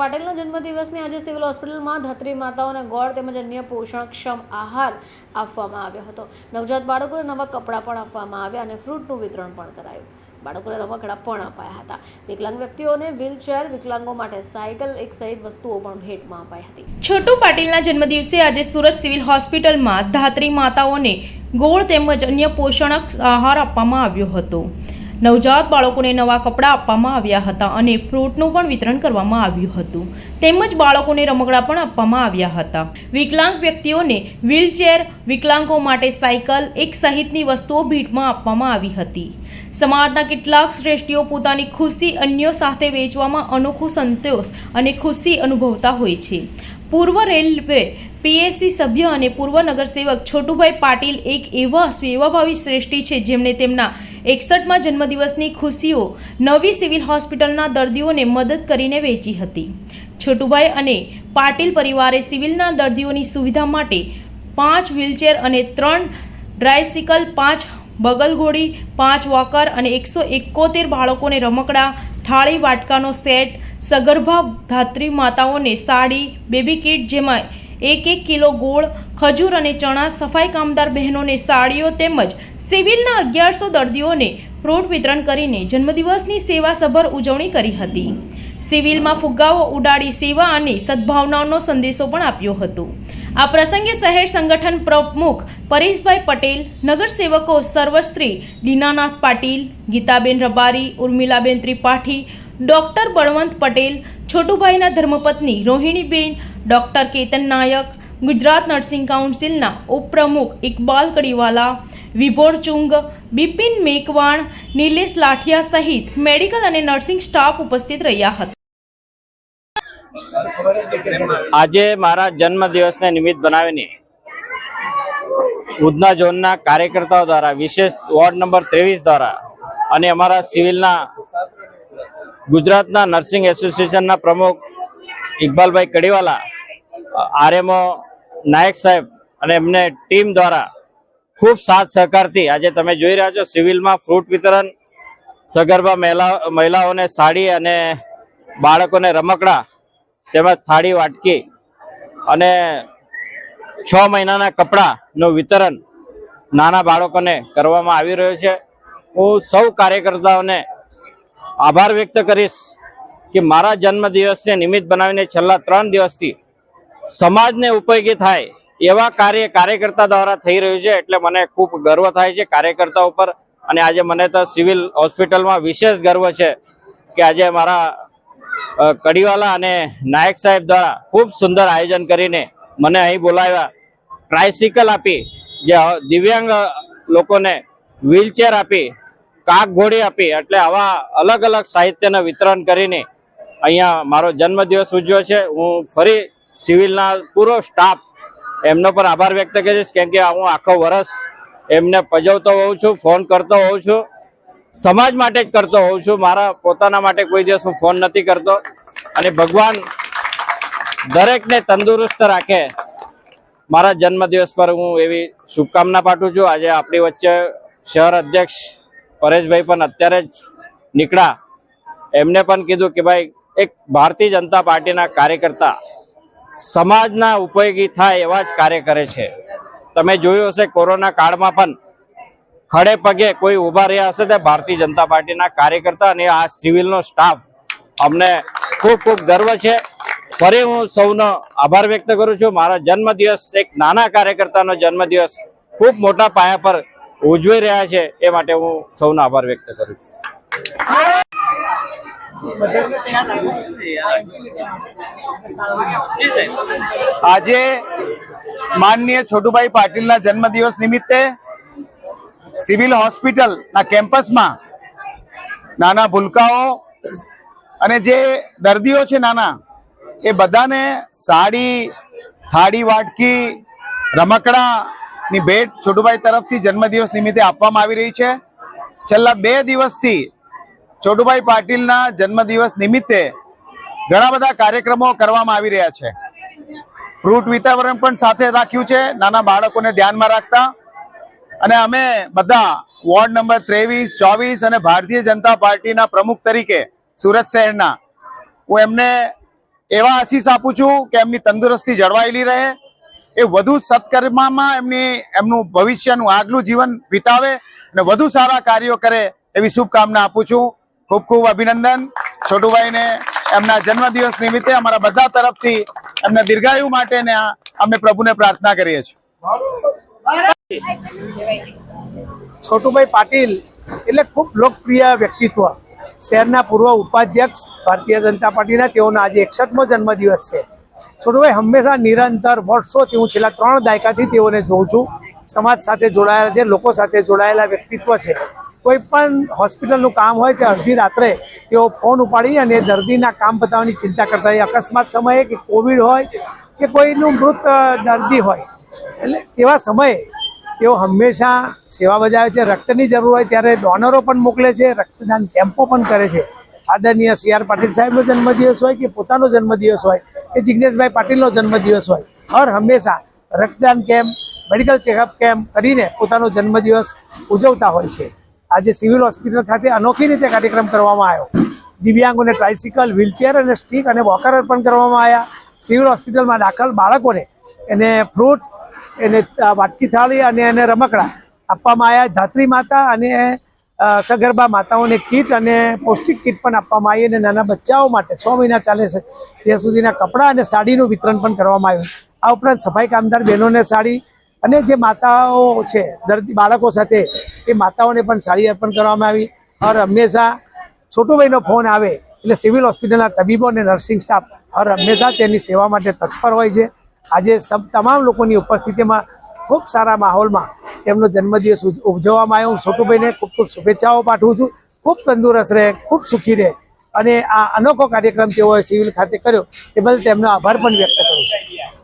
પાટીલના જન્મદિવસની આજે સિવિલ હોસ્પિટલમાં ધાત્રી માતાઓને ગોળ તેમજ અન્ય પોષણક્ષમ આહાર આપવામાં આવ્યો હતો. નવજાત બાળકોને નવા કપડાં પણ આપવામાં આવ્યા અને ફ્રૂટનું વિતરણ પણ કરાયું. બાળકોને રમકડા પણ અપાયા હતા. વિકલાંગ વ્યક્તિઓને વ્હીલચેર, વિકલાંગો માટે સાયકલ એક સહિત વસ્તુઓ પણ ભેટમાં અપાઈ હતી. છોટુ પાટીલના જન્મદિવસે આજે સુરત સિવિલ હોસ્પિટલમાં ધાત્રી માતાઓને ગોળ તેમજ અન્ય પોષણક આહાર આપવામાં આવ્યો હતો. નવજાત બાળકોને નવા કપડાં આપવામાં આવ્યા હતા અને ફ્રૂટનું પણ વિતરણ કરવામાં આવ્યું હતું. તેમજ બાળકોને રમકડા પણ આપવામાં આવ્યા હતા. વિકલાંગ વ્યક્તિઓને વ્હીલચેર વિકલાંગો માટે સાયકલ એક સહિતની વસ્તુઓ ભેટમાં આપવામાં આવી હતી. સમાજના કેટલાક શ્રેષ્ઠીઓ પોતાની ખુશી અન્યો સાથે વેચવામાં અનોખો સંતોષ અને ખુશી અનુભવતા હોય છે. પૂર્વ રેલવે પીએસસી સભ્ય અને પૂર્વ નગરસેવક છોટુભાઈ પાટીલ એક એવા સેવાભાવી શ્રેષ્ઠી છે જેમણે તેમના એકસઠમાં જન્મદિવસની ખુશીઓ નવી સિવિલ હોસ્પિટલના દર્દીઓને મદદ કરીને વેચી હતી. છોટુભાઈ અને પાટીલ પરિવારે સિવિલના દર્દીઓની સુવિધા માટે પાંચ વ્હીલચેર અને ત્રણ ડ્રાયસિકલ, પાંચ બગલઘોડી, પાંચ વોકર અને એકસો એકોતેર બાળકોને રમકડા, થાળી, વાટકાનો સેટ, સગર્ભા ધાત્રી માતાઓને સાડી, બેબી કિટ જેમાં એક એક કિલો ગોળ, ખજૂર અને ચણા, સફાઈ કામદાર બહેનોને સાડીઓ તેમજ સિવિલના અગિયારસો દર્દીઓને ફ્રૂટ વિતરણ કરીને જન્મદિવસની સેવાસભર ઉજવણી કરી હતી. સિવિલમાં ફુગ્ગાઓ ઉડાડી સેવા અને સદભાવનાનો સંદેશો પણ આપ્યો હતો. આ પ્રસંગે શહેર સંગઠન પ્રમુખ પરેશભાઈ પટેલ, નગરસેવકો સર્વશ્રી દીનાનાથ પાટીલ, ગીતાબેન રબારી, ઉર્મિલાબેન ત્રિપાઠી ડોક્ટર બળવંત પટેલ, છોટુભાઈના ધર્મપત્ની રોહિણીબેન, ડોક્ટર કેતન નાયક, ગુજરાત નર્સિંગ કાઉન્સિલના ઉપપ્રમુખ ઇકબાલ કડીવાલા, વિભોર ચુંગ, બિપિન મેકવાણ, નિલેશ લાઠિયા સહિત મેડિકલ અને નર્સિંગ સ્ટાફ ઉપસ્થિત રહ્યા હતા. આજે મારા જન્મ દિવસને નિમિત્ત બનાવીને ઉધના ઝોનના કાર્યકર્તાઓ દ્વારા, વિશેષ વોર્ડ નંબર ત્રેવીસ દ્વારા અને અમારા સિવિલના ગુજરાતના નર્સિંગ એસોસિએશનના પ્રમુખ ઇકબાલભાઈ કડીવાલા, આરએમઓ નાયક સાહેબ અને એમને ટીમ દ્વારા ખૂબ સાથ સહકારથી આજે તમે જોઈ રહ્યા છો સિવિલમાં ફ્રૂટ વિતરણ, સગર્ભા મહિલા, મહિલાઓને સાડી અને બાળકોને રમકડા તેમજ થાળી વાટકી અને છ મહિનાના કપડાનું વિતરણ નાના બાળકોને કરવામાં આવી રહ્યું છે. હું સૌ કાર્યકર્તાઓને આભાર વ્યક્ત કરીશ કે મારા જન્મદિવસને નિમિત્ત બનાવીને છેલ્લા ત્રણ દિવસથી સમાજને ઉપયોગી થાય એવા કાર્ય કાર્યકર્તા દ્વારા થઈ રહ્યું છે એટલે મને ખૂબ ગર્વ થાય છે કાર્યકર્તા ઉપર અને આજે મને તો સિવિલ હોસ્પિટલમાં વિશેષ ગર્વ છે કે આજે મારા કડીવાલા અને નાયક સાહેબ દ્વારા ખૂબ સુંદર આયોજન કરીને મને અહીં બોલાવ્યા. ટ્રાયસિકલ આપી, જે દિવ્યાંગ લોકોને વ્હીલચેર આપી કાક ઘોડી આપી એટલે આવા અલગ અલગ સાહિત્યના વિતરણ કરીને અહીંયા મારો જન્મદિવસ ઉજવ્યો છે. હું ફરી સિવિલના પૂરો સ્ટાફ એમનો પણ આભાર વ્યક્ત કરીશ કેમ કે હું આખો વરસ એમને પજવતો હોઉં છું, ફોન કરતો હોઉં છું. સમાજ માટે જ કરતો હોઉં છું. મારા પોતાના માટે કોઈ દિવસ હું ફોન નથી કરતો. અને ભગવાન દરેકને તંદુરસ્ત રાખે મારા જન્મદિવસ પર હું એવી શુભકામના પાઠવું છું. આજે આપણી વચ્ચે શહેર અધ્યક્ષ પરેશભાઈ પણ અત્યારે જ નીકળ્યા. એમને પણ કીધું કે ભાઈ, એક ભારતીય જનતા પાર્ટીના કાર્યકર્તા સમાજના ઉપયોગી થાય એવા જ કાર્ય કરે છે. તમે જોયું હશે કોરોના કાળમાં પણ ખડે પગે કોઈ ઊભા રહ્યા હશે તે ભારતીય જનતા પાર્ટીના કાર્યકર્તા અને આ સિવિલનો સ્ટાફ. અમને ખૂબ ખૂબ ગર્વ છે. ફરી હું સૌનો આભાર વ્યક્ત કરું છું. મારા જન્મદિવસ, એક નાના કાર્યકર્તાનો જન્મદિવસ ખૂબ મોટા પાયા પર ઉજવી રહ્યા છે એ માટે હું સૌનો આભાર વ્યક્ત કરું છું. આજે માનનીય છોટુભાઈ પાટીલના જન્મદિવસ નિમિત્તે સિવિલ હોસ્પિટલના કેમ્પસમાં નાના ભૂલકાઓ અને જે દર્દીઓ છે નાના, એ બધાને સાડી, થાળી વાટકી રમકડાની ભેટ છોટુભાઈ તરફથી જન્મદિવસ નિમિત્તે આપવામાં આવી રહી છે. છેલ્લા બે દિવસથી છોટુભાઈ પાટીલના જન્મદિવસ નિમિત્તે ઘણા બધા કાર્યક્રમો કરવામાં આવી રહ્યા છે. ફ્રૂટ વિતરણ પણ સાથે રાખ્યું છે, નાના બાળકોને ધ્યાનમાં રાખતા. અને અમે બધા વોર્ડ નંબર ત્રેવીસ, ચોવીસ અને ભારતીય જનતા પાર્ટીના પ્રમુખ તરીકે સુરત શહેરના હું એમને એવા આશીષ આપું છું કે એમની તંદુરસ્તી જળવાયેલી રહે. એ વધુ સત્કર્મમાં એમની, એમનું ભવિષ્યનું આગલું જીવન વિતાવે અને વધુ સારા કાર્યો કરે એવી શુભકામના આપું છું. ખૂબ ખૂબ અભિનંદન. છોટુભાઈને એમના જન્મદિવસ નિમિત્તે અમારા બધા તરફથી એમના દીર્ઘાયુ માટે ને અમે પ્રભુને પ્રાર્થના કરીએ છીએ. છોટુભાઈ પાટીલ એટલે ખૂબ લોકપ્રિય વ્યક્તિત્વ. શહેરના પૂર્વ ઉપાધ્યક્ષ ભારતીય જનતા પાર્ટીના, તેઓનો આજે એકસઠમો જન્મદિવસ છે. છોટુભાઈ હંમેશા નિરંતર વર્ષોથી હું છેલ્લા ત્રણ દાયકાથી તેઓને જોઉં છું. સમાજ સાથે જોડાયેલા છે, લોકો સાથે જોડાયેલા વ્યક્તિત્વ છે. કોઈ પણ હોસ્પિટલનું કામ હોય તે અડધી રાત્રે તેઓ ફોન ઉપાડી અને દર્દીના કામ બતાવવાની ચિંતા કરતા હોય. અકસ્માત સમયે કે કોવિડ હોય કે કોઈનું મૃત દર્દી હોય. એટલે તેવા સમયે તેઓ હંમેશા સેવા બજાવે છે. રક્તની જરૂર હોય ત્યારે ડોનરો પણ મોકલે છે, રક્તદાન કેમ્પો પણ કરે છે. આદરણીય સી આર પાટીલ સાહેબનો જન્મદિવસ હોય કે પોતાનો જન્મદિવસ હોય કે જિજ્ઞેશભાઈ પાટીલનો જન્મદિવસ હોય, હર હંમેશા રક્તદાન કેમ્પ, મેડિકલ ચેકઅપ કેમ્પ કરીને પોતાનો જન્મદિવસ ઉજવતા હોય છે. આજે સિવિલ હોસ્પિટલ ખાતે અનોખી રીતે કાર્યક્રમ કરવામાં આવ્યો. દિવ્યાંગોને ટ્રાઇસિકલ, વ્હીલચેર અને સ્ટીક અને વોકર અર્પણ કરવામાં આવ્યા. સિવિલ હોસ્પિટલમાં દાખલ બાળકોને એને ફ્રૂટ, એને વાટકી થાળી અને એને રમકડા આપવામાં આવ્યા. ધાત્રી માતા અને સગર્ભા માતાઓને કીટ અને પૌષ્ટિક કીટ પણ આપવામાં આવી અને નાના બચ્ચાઓ માટે છ મહિના ચાલે છે. ત્યાં સુધીના કપડાં અને સાડીનું વિતરણ પણ કરવામાં આવ્યું. આ ઉપરાંત સફાઈ કામદાર બહેનોને સાડી અને જે માતાઓ છે, દર્દી બાળકો સાથે, એ માતાઓને પણ સાડી અર્પણ કરવામાં આવી. હર હંમેશા છોટુભાઈનો ફોન આવે એટલે સિવિલ હોસ્પિટલના તબીબો અને નર્સિંગ સ્ટાફ હર હંમેશા તેની સેવા માટે તત્પર હોય છે. આજે સબ, તમામ લોકોની ઉપસ્થિતિમાં ખૂબ સારા માહોલમાં તેમનો જન્મદિવસ ઉજવવામાં આવ્યો. હું છોટુભાઈને ખૂબ ખૂબ શુભેચ્છાઓ પાઠવું છું. ખૂબ તંદુરસ્ત રહે, ખૂબ સુખી રહે. અને આ અનોખો કાર્યક્રમ તેઓએ સિવિલ ખાતે કર્યો. તે બદલ તેમનો આભાર પણ વ્યક્ત કરું છું.